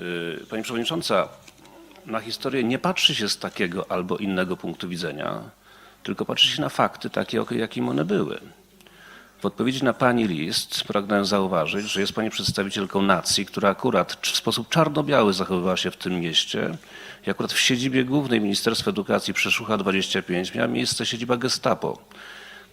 Y, Pani Przewodnicząca, na historię nie patrzy się z takiego albo innego punktu widzenia, tylko patrzy się na fakty takie, jakim one były. W odpowiedzi na Pani list pragnę zauważyć, że jest Pani przedstawicielką nacji, która akurat w sposób czarno-biały zachowywała się w tym mieście i akurat w siedzibie głównej Ministerstwa Edukacji przy Szucha 25 miała miejsce siedziba Gestapo.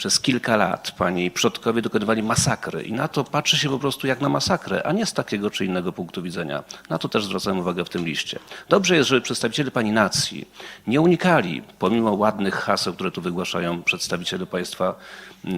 Przez kilka lat pani przodkowie dokonywali masakry i na to patrzy się po prostu jak na masakrę, a nie z takiego czy innego punktu widzenia. Na to też zwracam uwagę w tym liście. Dobrze jest, żeby przedstawiciele pani nacji nie unikali, pomimo ładnych haseł, które tu wygłaszają przedstawiciele państwa e,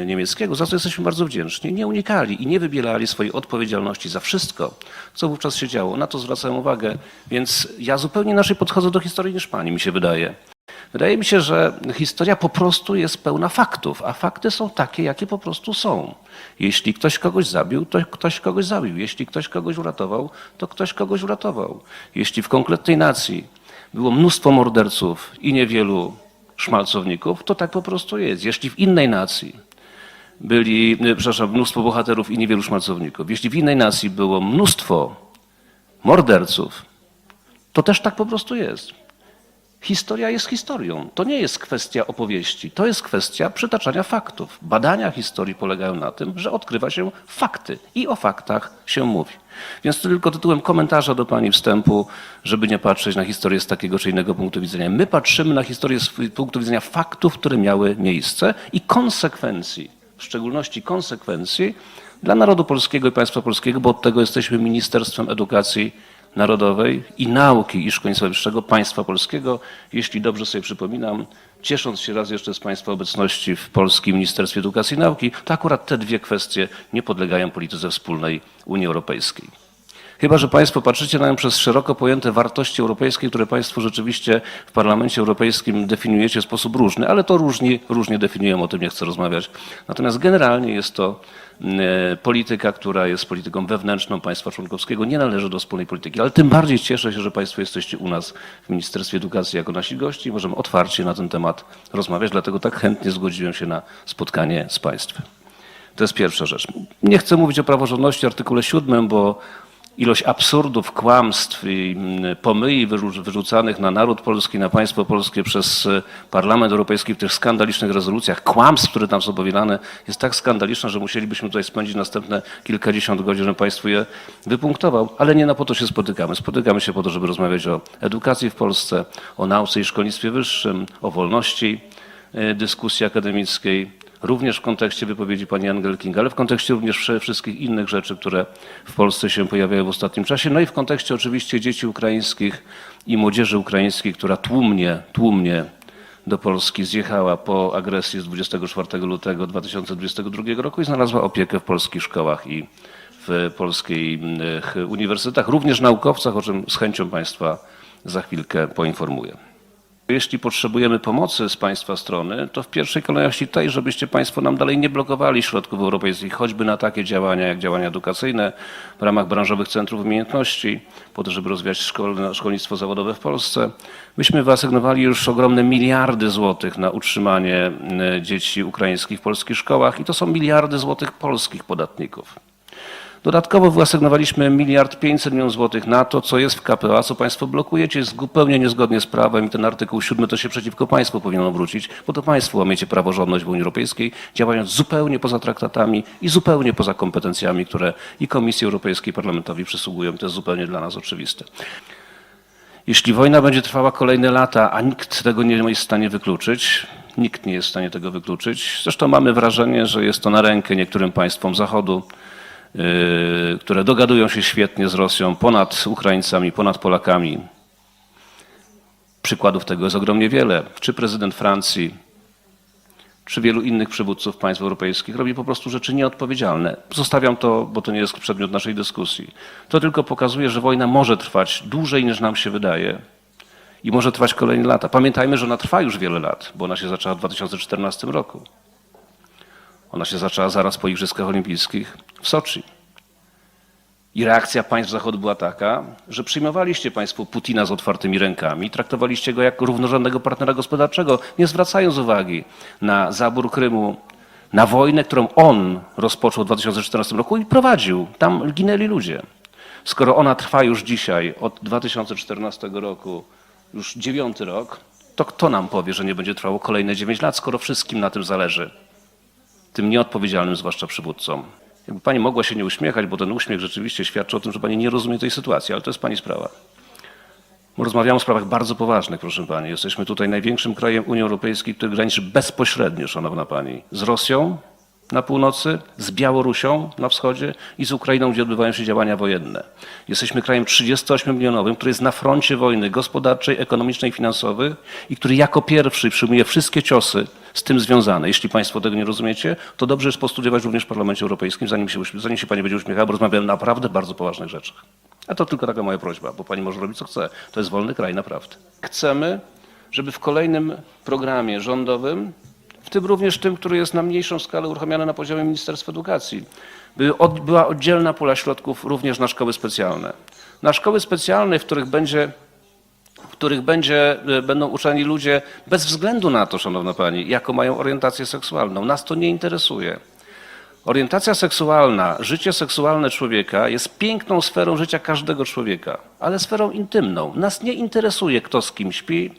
e, niemieckiego, za co jesteśmy bardzo wdzięczni, nie unikali i nie wybielali swojej odpowiedzialności za wszystko, co wówczas się działo. Na to zwracam uwagę, więc ja zupełnie inaczej podchodzę do historii niż pani, mi się wydaje. Wydaje mi się, że historia po prostu jest pełna faktów, a fakty są takie, jakie po prostu są. Jeśli ktoś kogoś zabił, to ktoś kogoś zabił. Jeśli ktoś kogoś uratował, to ktoś kogoś uratował. Jeśli w konkretnej nacji było mnóstwo morderców i niewielu szmalcowników, to tak po prostu jest. Jeśli w innej nacji byli, e, przepraszam, mnóstwo bohaterów i niewielu szmalcowników, jeśli w innej nacji było mnóstwo morderców, to też tak po prostu jest. Historia jest historią. To nie jest kwestia opowieści, to jest kwestia przytaczania faktów. Badania historii polegają na tym, że odkrywa się fakty i o faktach się mówi. Więc to tylko tytułem komentarza do Pani wstępu, żeby nie patrzeć na historię z takiego czy innego punktu widzenia. My patrzymy na historię z punktu widzenia faktów, które miały miejsce i konsekwencji, w szczególności konsekwencji dla narodu polskiego i państwa polskiego, bo od tego jesteśmy Ministerstwem Edukacji Narodowej i Nauki i Szkolnictwa Wyższego Państwa Polskiego. Jeśli dobrze sobie przypominam, ciesząc się raz jeszcze z Państwa obecności w Polskim Ministerstwie Edukacji i Nauki, to akurat te dwie kwestie nie podlegają polityce wspólnej Unii Europejskiej. Chyba, że Państwo patrzycie na nią przez szeroko pojęte wartości europejskie, które Państwo rzeczywiście w Parlamencie Europejskim definiujecie w sposób różny, ale to różni, różnie definiują, o tym nie chcę rozmawiać. Natomiast generalnie jest to e, polityka, która jest polityką wewnętrzną państwa członkowskiego, nie należy do wspólnej polityki. Ale tym bardziej cieszę się, że Państwo jesteście u nas w Ministerstwie Edukacji jako nasi gości i możemy otwarcie na ten temat rozmawiać, dlatego tak chętnie zgodziłem się na spotkanie z Państwem. To jest pierwsza rzecz. Nie chcę mówić o praworządności artykule 7, bo ilość absurdów, kłamstw i mm, wyrzu- wyrzucanych na naród polski, na państwo polskie przez e, Parlament Europejski w tych skandalicznych rezolucjach, kłamstw, które tam są powielane, jest tak skandaliczna, że musielibyśmy tutaj spędzić następne kilkadziesiąt godzin, żebym Państwu je wypunktował, ale nie na po to się spotykamy. Spotykamy się po to, żeby rozmawiać o edukacji w Polsce, o nauce i szkolnictwie wyższym, o wolności e, dyskusji akademickiej, również w kontekście wypowiedzi pani Angel King, ale w kontekście również wszystkich innych rzeczy, które w Polsce się pojawiają w ostatnim czasie. No i w kontekście oczywiście dzieci ukraińskich i młodzieży ukraińskiej, która tłumnie, tłumnie do Polski zjechała po agresji z 24 lutego 2022 roku i znalazła opiekę w polskich szkołach i w polskich uniwersytetach, również naukowcach, o czym z chęcią Państwa za chwilkę poinformuję. Jeśli potrzebujemy pomocy z Państwa strony, to w pierwszej kolejności tej, żebyście Państwo nam dalej nie blokowali środków europejskich, choćby na takie działania jak działania edukacyjne w ramach branżowych centrów umiejętności, po to, żeby rozwijać szkolne, szkolnictwo zawodowe w Polsce. Myśmy wyasygnowali już ogromne miliardy złotych na utrzymanie e, dzieci ukraińskich w polskich szkołach i to są miliardy złotych polskich podatników. Dodatkowo wyasygnowaliśmy miliard 500 milionów złotych na to, co jest w KPA, co Państwo blokujecie, jest zupełnie niezgodnie z prawem i ten artykuł 7 to się przeciwko Państwu powinien obrócić, bo to Państwo łamiecie praworządność w Unii Europejskiej, działając zupełnie poza traktatami i zupełnie poza kompetencjami, które i Komisji Europejskiej i Parlamentowi przysługują. To jest zupełnie dla nas oczywiste. Jeśli wojna będzie trwała kolejne lata, a nikt tego nie jest w stanie wykluczyć, nikt nie jest w stanie tego wykluczyć. Zresztą mamy wrażenie, że jest to na rękę niektórym państwom Zachodu, które dogadują się świetnie z Rosją ponad Ukraińcami, ponad Polakami. Przykładów tego jest ogromnie wiele. Czy prezydent Francji, czy wielu innych przywódców państw europejskich robi po prostu rzeczy nieodpowiedzialne. Zostawiam to, bo to nie jest przedmiot naszej dyskusji. To tylko pokazuje, że wojna może trwać dłużej niż nam się wydaje i może trwać kolejne lata. Pamiętajmy, że ona trwa już wiele lat, bo ona się zaczęła w 2014 roku. Ona się zaczęła zaraz po Igrzyskach Olimpijskich w Soczi. I reakcja państw Zachodu była taka, że przyjmowaliście państwo Putina z otwartymi rękami, traktowaliście go jak równorzędnego partnera gospodarczego, nie zwracając uwagi na zabór Krymu, na wojnę, którą on rozpoczął w 2014 roku i prowadził. Tam ginęli ludzie. skoro ona trwa już dzisiaj od 2014 roku, już dziewiąty rok, to kto nam powie, że nie będzie trwało kolejne 9 lat, skoro wszystkim na tym zależy? Tym nieodpowiedzialnym, zwłaszcza przywódcom. Jakby pani mogła się nie uśmiechać, bo ten uśmiech rzeczywiście świadczy o tym, że pani nie rozumie tej sytuacji, ale to jest pani sprawa. My Rozmawiamy o sprawach bardzo poważnych, proszę pani. Jesteśmy tutaj największym krajem Unii Europejskiej, który graniczy bezpośrednio, szanowna pani, z Rosją na północy, z Białorusią na wschodzie i z Ukrainą, gdzie odbywają się działania wojenne. Jesteśmy krajem 38-milionowym, który jest na froncie wojny gospodarczej, ekonomicznej, finansowej i który jako pierwszy przyjmuje wszystkie ciosy z tym związane. Jeśli państwo tego nie rozumiecie, to dobrze jest postudiować również w Parlamencie Europejskim, zanim się, zanim się pani będzie uśmiechała, bo rozmawiamy o naprawdę bardzo poważnych rzeczach. A to tylko taka moja prośba, bo pani może robić co chce. To jest wolny kraj, naprawdę. Chcemy, żeby w kolejnym programie rządowym, w tym również tym, który jest na mniejszą skalę uruchamiany na poziomie Ministerstwa Edukacji, by od, była oddzielna pula środków również na szkoły specjalne. Na szkoły specjalne, w których będzie w których będzie, e, będą uczeni ludzie bez względu na to, szanowna pani, jaką mają orientację seksualną. Nas to nie interesuje. Orientacja seksualna, życie seksualne człowieka jest piękną sferą życia każdego człowieka, ale sferą intymną. Nas nie interesuje, kto z kim śpi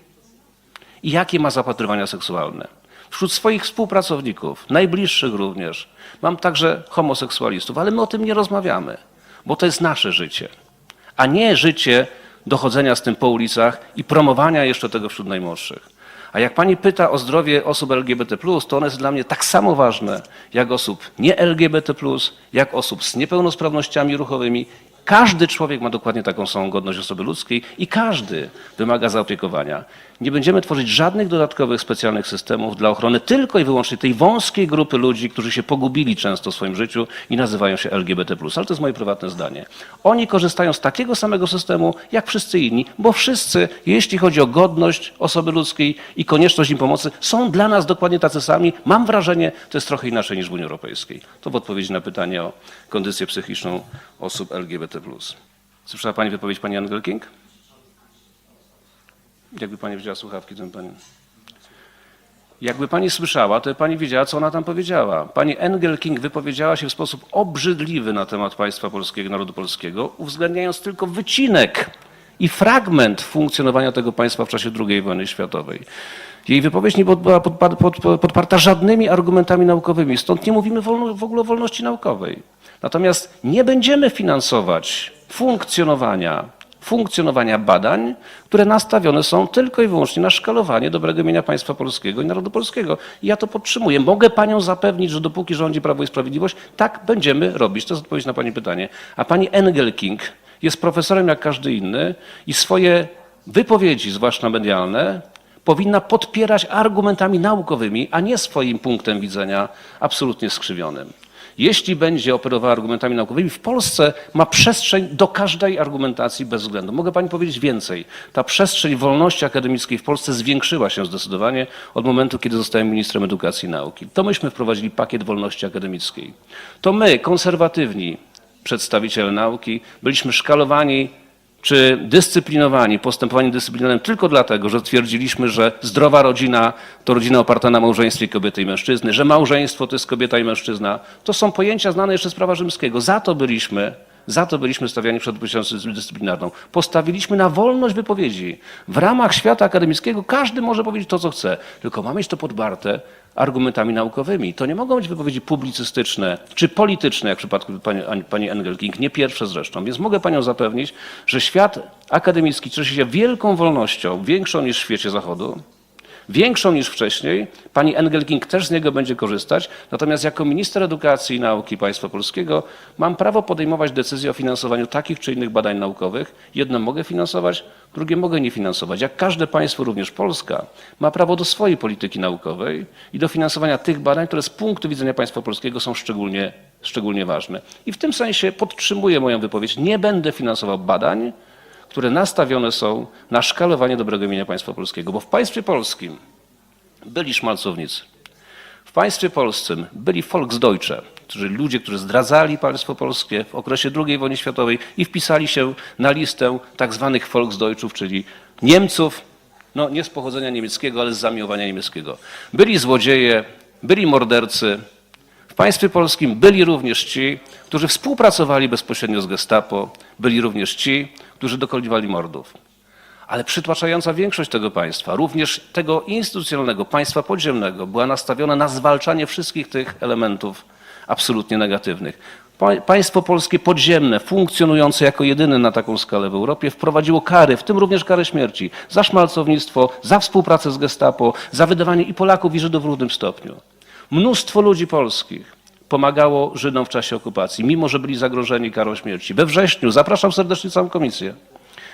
i jakie ma zapatrywania seksualne. Wśród swoich współpracowników, najbliższych również, mam także homoseksualistów, ale my o tym nie rozmawiamy, bo to jest nasze życie, a nie życie dochodzenia z tym po ulicach i promowania jeszcze tego wśród najmłodszych. A jak pani pyta o zdrowie osób LGBT, to ono jest dla mnie tak samo ważne jak osób nie LGBT, jak osób z niepełnosprawnościami ruchowymi. Każdy człowiek ma dokładnie taką samą godność osoby ludzkiej i każdy wymaga zaopiekowania. Nie będziemy tworzyć żadnych dodatkowych specjalnych systemów dla ochrony tylko i wyłącznie tej wąskiej grupy ludzi, którzy się pogubili często w swoim życiu i nazywają się LGBT. Ale to jest moje prywatne zdanie. Oni korzystają z takiego samego systemu jak wszyscy inni, bo wszyscy, jeśli chodzi o godność osoby ludzkiej i konieczność im pomocy, są dla nas dokładnie tacy sami. Mam wrażenie, to jest trochę inaczej niż w Unii Europejskiej. To w odpowiedzi na pytanie o kondycję psychiczną osób LGBT. Słyszała Pani wypowiedź Pani Angel King? Jakby Pani wzięła słuchawki, to Pani... Jakby Pani słyszała, to Pani wiedziała, co ona tam powiedziała. Pani Engel King wypowiedziała się w sposób obrzydliwy na temat państwa polskiego, narodu polskiego, uwzględniając tylko wycinek i fragment funkcjonowania tego państwa w czasie II wojny światowej. Jej wypowiedź nie była podpa- pod- podparta żadnymi argumentami naukowymi, stąd nie mówimy w ogóle o wolności naukowej. Natomiast nie będziemy finansować funkcjonowania funkcjonowania badań, które nastawione są tylko i wyłącznie na szkalowanie dobrego imienia państwa polskiego i narodu polskiego. I ja to podtrzymuję. Mogę panią zapewnić, że dopóki rządzi Prawo i Sprawiedliwość, tak będziemy robić. To jest odpowiedź na pani pytanie. A pani Engel King jest profesorem jak każdy inny i swoje wypowiedzi, zwłaszcza medialne, powinna podpierać argumentami naukowymi, a nie swoim punktem widzenia absolutnie skrzywionym. Jeśli będzie operowała argumentami naukowymi, w Polsce ma przestrzeń do każdej argumentacji bez względu. Mogę pani powiedzieć więcej. Ta przestrzeń wolności akademickiej w Polsce zwiększyła się zdecydowanie od momentu, kiedy zostałem ministrem edukacji i nauki. To myśmy wprowadzili pakiet wolności akademickiej. To my, konserwatywni przedstawiciele nauki, byliśmy szkalowani czy dyscyplinowani postępowaniem dyscyplinarnym tylko dlatego, że twierdziliśmy, że zdrowa rodzina to rodzina oparta na małżeństwie kobiety i mężczyzny, że małżeństwo to jest kobieta i mężczyzna. To są pojęcia znane jeszcze z prawa rzymskiego. Za to byliśmy, za to byliśmy stawiani przed odpowiedzialnością dyscyplinarną. Postawiliśmy na wolność wypowiedzi. W ramach świata akademickiego każdy może powiedzieć to, co chce, tylko ma mieć to podbarte argumentami naukowymi. To nie mogą być wypowiedzi publicystyczne czy polityczne, jak w przypadku pani, pani Engel King, nie pierwsze zresztą. Więc mogę panią zapewnić, że świat akademicki cieszy się wielką wolnością, większą niż w świecie zachodu, większą niż wcześniej. Pani Engel King też z niego będzie korzystać. Natomiast jako minister edukacji i nauki państwa polskiego mam prawo podejmować decyzje o finansowaniu takich czy innych badań naukowych. Jedno mogę finansować, drugie mogę nie finansować. Jak każde państwo, również Polska, ma prawo do swojej polityki naukowej i do finansowania tych badań, które z punktu widzenia państwa polskiego są szczególnie, szczególnie ważne. I w tym sensie podtrzymuję moją wypowiedź. Nie będę finansował badań, które nastawione są na szkalowanie dobrego imienia państwa polskiego, bo w państwie polskim byli szmalcownicy. W państwie polskim byli Volksdeutsche, czyli ludzie, którzy zdradzali państwo polskie w okresie II wojny światowej i wpisali się na listę tak zwanych Volksdeutschów, czyli Niemców, no nie z pochodzenia niemieckiego, ale z zamiłowania niemieckiego. Byli złodzieje, byli mordercy. W państwie polskim byli również ci, którzy współpracowali bezpośrednio z gestapo, byli również ci, którzy dokonywali mordów. Ale przytłaczająca większość tego państwa, również tego instytucjonalnego państwa podziemnego, była nastawiona na zwalczanie wszystkich tych elementów absolutnie negatywnych. Pa- Państwo polskie podziemne, funkcjonujące jako jedyne na taką skalę w Europie, wprowadziło kary, w tym również karę śmierci, za szmalcownictwo, za współpracę z gestapo, za wydawanie i Polaków, i Żydów w równym stopniu. Mnóstwo ludzi polskich pomagało Żydom w czasie okupacji, mimo że byli zagrożeni karą śmierci. We wrześniu, zapraszam serdecznie całą komisję,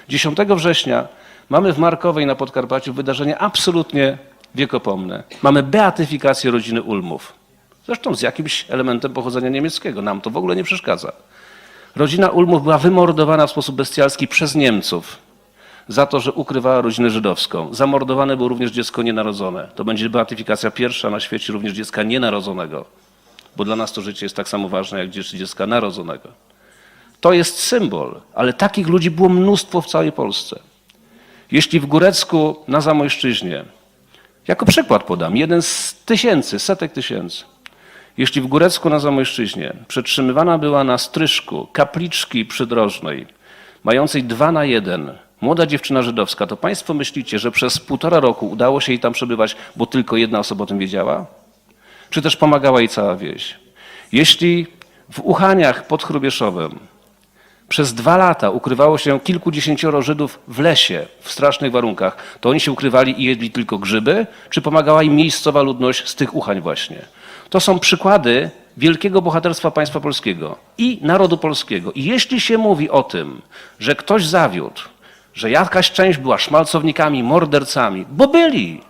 10 września mamy w Markowej na Podkarpaciu wydarzenie absolutnie wiekopomne. Mamy beatyfikację rodziny Ulmów. Zresztą z jakimś elementem pochodzenia niemieckiego. Nam to w ogóle nie przeszkadza. Rodzina Ulmów była wymordowana w sposób bestialski przez Niemców za to, że ukrywała rodzinę żydowską. Zamordowane było również dziecko nienarodzone. To będzie beatyfikacja pierwsza na świecie również dziecka nienarodzonego, bo dla nas to życie jest tak samo ważne jak dzieci dziecka narodzonego. To jest symbol, ale takich ludzi było mnóstwo w całej Polsce. Jeśli w Górecku na Zamojszczyźnie, jako przykład podam, jeden z tysięcy, setek tysięcy, jeśli w Górecku na Zamojszczyźnie przetrzymywana była na stryżku kapliczki przydrożnej, mającej dwa na jeden, młoda dziewczyna żydowska, to państwo myślicie, że przez półtora roku udało się jej tam przebywać, bo tylko jedna osoba o tym wiedziała? Czy też pomagała jej cała wieś? Jeśli w Uchaniach pod Chrubieszowem przez dwa lata ukrywało się kilkudziesięcioro Żydów w lesie, w strasznych warunkach. To oni się ukrywali i jedli tylko grzyby, czy pomagała im miejscowa ludność z tych Uchań właśnie? To są przykłady wielkiego bohaterstwa państwa polskiego i narodu polskiego. I jeśli się mówi o tym, że ktoś zawiódł, że jakaś część była szmalcownikami, mordercami, bo byli,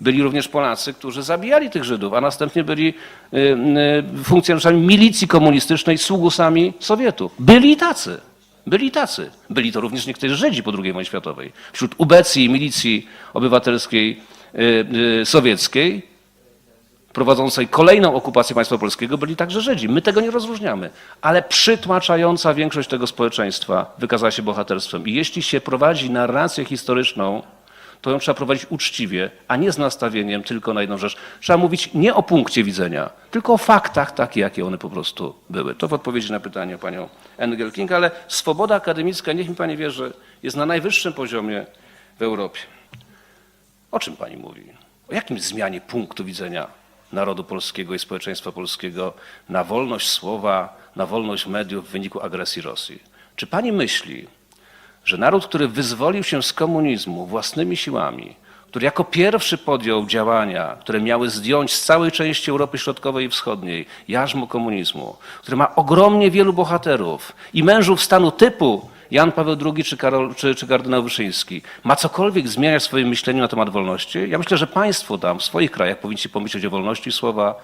byli również Polacy, którzy zabijali tych Żydów, a następnie byli y, y, funkcjonariuszami milicji komunistycznej, sługusami Sowietów. Byli tacy. Byli tacy. Byli to również niektórzy Żydzi po II wojnie światowej. Wśród ubecji i milicji obywatelskiej y, sowieckiej, prowadzącej kolejną okupację państwa polskiego, byli także Żydzi. My tego nie rozróżniamy. Ale przytłaczająca większość tego społeczeństwa wykazała się bohaterstwem. I jeśli się prowadzi narrację historyczną, to ją trzeba prowadzić uczciwie, a nie z nastawieniem tylko na jedną rzecz. Trzeba mówić nie o punkcie widzenia, tylko o faktach takie, jakie one po prostu były. To w odpowiedzi na pytanie panią Engel King, ale swoboda akademicka, niech mi pani wierzy, jest na najwyższym poziomie w Europie. O czym pani mówi? O jakim zmianie punktu widzenia narodu polskiego i społeczeństwa polskiego na wolność słowa, na wolność mediów w wyniku agresji Rosji? Czy pani myśli, że naród, który wyzwolił się z komunizmu własnymi siłami, który jako pierwszy podjął działania, które miały zdjąć z całej części Europy Środkowej i Wschodniej jarzmo komunizmu, który ma ogromnie wielu bohaterów i mężów stanu typu Jan Paweł II czy, Karol, czy, czy kardynał Wyszyński, ma cokolwiek zmieniać w swoim myśleniu na temat wolności? Ja myślę, że państwo tam w swoich krajach powinniście pomyśleć o wolności słowa,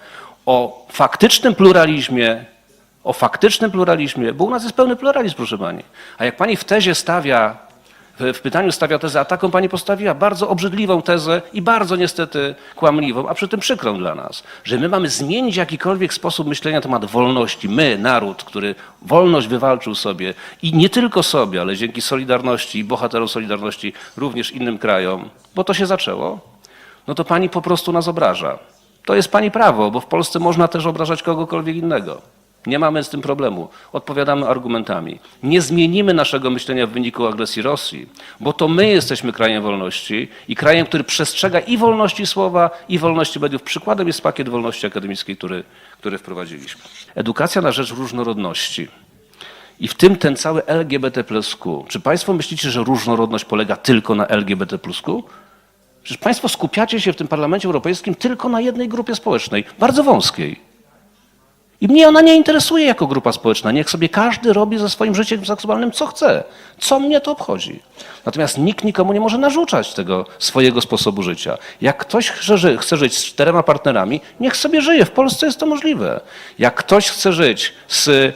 o faktycznym pluralizmie, o faktycznym pluralizmie, bo u nas jest pełny pluralizm, proszę pani. A jak pani w tezie stawia, w, pytaniu stawia tezę, a taką pani postawiła, bardzo obrzydliwą tezę i bardzo niestety kłamliwą, a przy tym przykrą dla nas, że my mamy zmienić jakikolwiek sposób myślenia na temat wolności. My, naród, który wolność wywalczył sobie i nie tylko sobie, ale dzięki Solidarności i bohaterom Solidarności również innym krajom, bo to się zaczęło, no to pani po prostu nas obraża. To jest pani prawo, bo w Polsce można też obrażać kogokolwiek innego. Nie mamy z tym problemu. Odpowiadamy argumentami. Nie zmienimy naszego myślenia w wyniku agresji Rosji, bo to my jesteśmy krajem wolności i krajem, który przestrzega i wolności słowa, i wolności mediów. Przykładem jest pakiet wolności akademickiej, który, który wprowadziliśmy. Edukacja na rzecz różnorodności. I w tym ten cały LGBT Q. Czy Państwo myślicie, że różnorodność polega tylko na LGBT? Przecież Państwo skupiacie się w tym Parlamencie Europejskim tylko na jednej grupie społecznej, bardzo wąskiej. I mnie ona nie interesuje jako grupa społeczna. Niech sobie każdy robi ze swoim życiem seksualnym co chce. Co mnie to obchodzi? Natomiast nikt nikomu nie może narzucać tego swojego sposobu życia. Jak ktoś chce, ży- chce żyć z czterema partnerami, niech sobie żyje. W Polsce jest to możliwe. Jak ktoś chce żyć z y,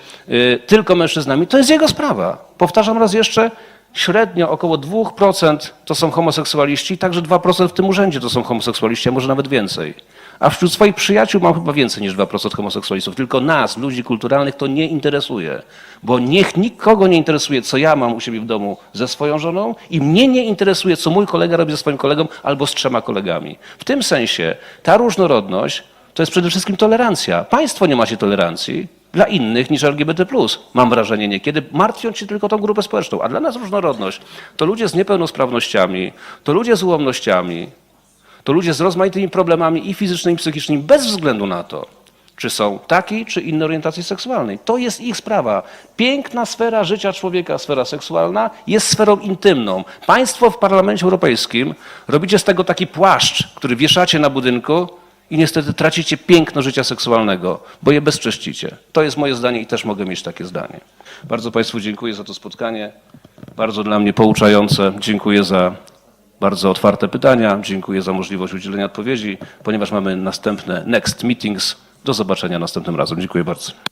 tylko mężczyznami, to jest jego sprawa. Powtarzam raz jeszcze, średnio około 2% to są homoseksualiści, także 2% w tym urzędzie to są homoseksualiści, a może nawet więcej. A wśród swoich przyjaciół mam chyba więcej niż 2% homoseksualistów. Tylko nas, ludzi kulturalnych, to nie interesuje. Bo niech nikogo nie interesuje, co ja mam u siebie w domu ze swoją żoną i mnie nie interesuje, co mój kolega robi ze swoim kolegą albo z trzema kolegami. W tym sensie ta różnorodność to jest przede wszystkim tolerancja. Państwo nie macie tolerancji dla innych niż LGBT+. Mam wrażenie niekiedy, martwiąc się tylko tą grupę społeczną. A dla nas różnorodność to ludzie z niepełnosprawnościami, to ludzie z ułomnościami, to ludzie z rozmaitymi problemami i fizycznymi, i psychicznymi, bez względu na to, czy są takiej, czy innej orientacji seksualnej. To jest ich sprawa. Piękna sfera życia człowieka, sfera seksualna, jest sferą intymną. Państwo w Parlamencie Europejskim robicie z tego taki płaszcz, który wieszacie na budynku i niestety tracicie piękno życia seksualnego, bo je bezcześcicie. To jest moje zdanie i też mogę mieć takie zdanie. Bardzo Państwu dziękuję za to spotkanie. Bardzo dla mnie pouczające. Dziękuję za bardzo otwarte pytania. Dziękuję za możliwość udzielenia odpowiedzi, ponieważ mamy następne next meetings. Do zobaczenia następnym razem. Dziękuję bardzo.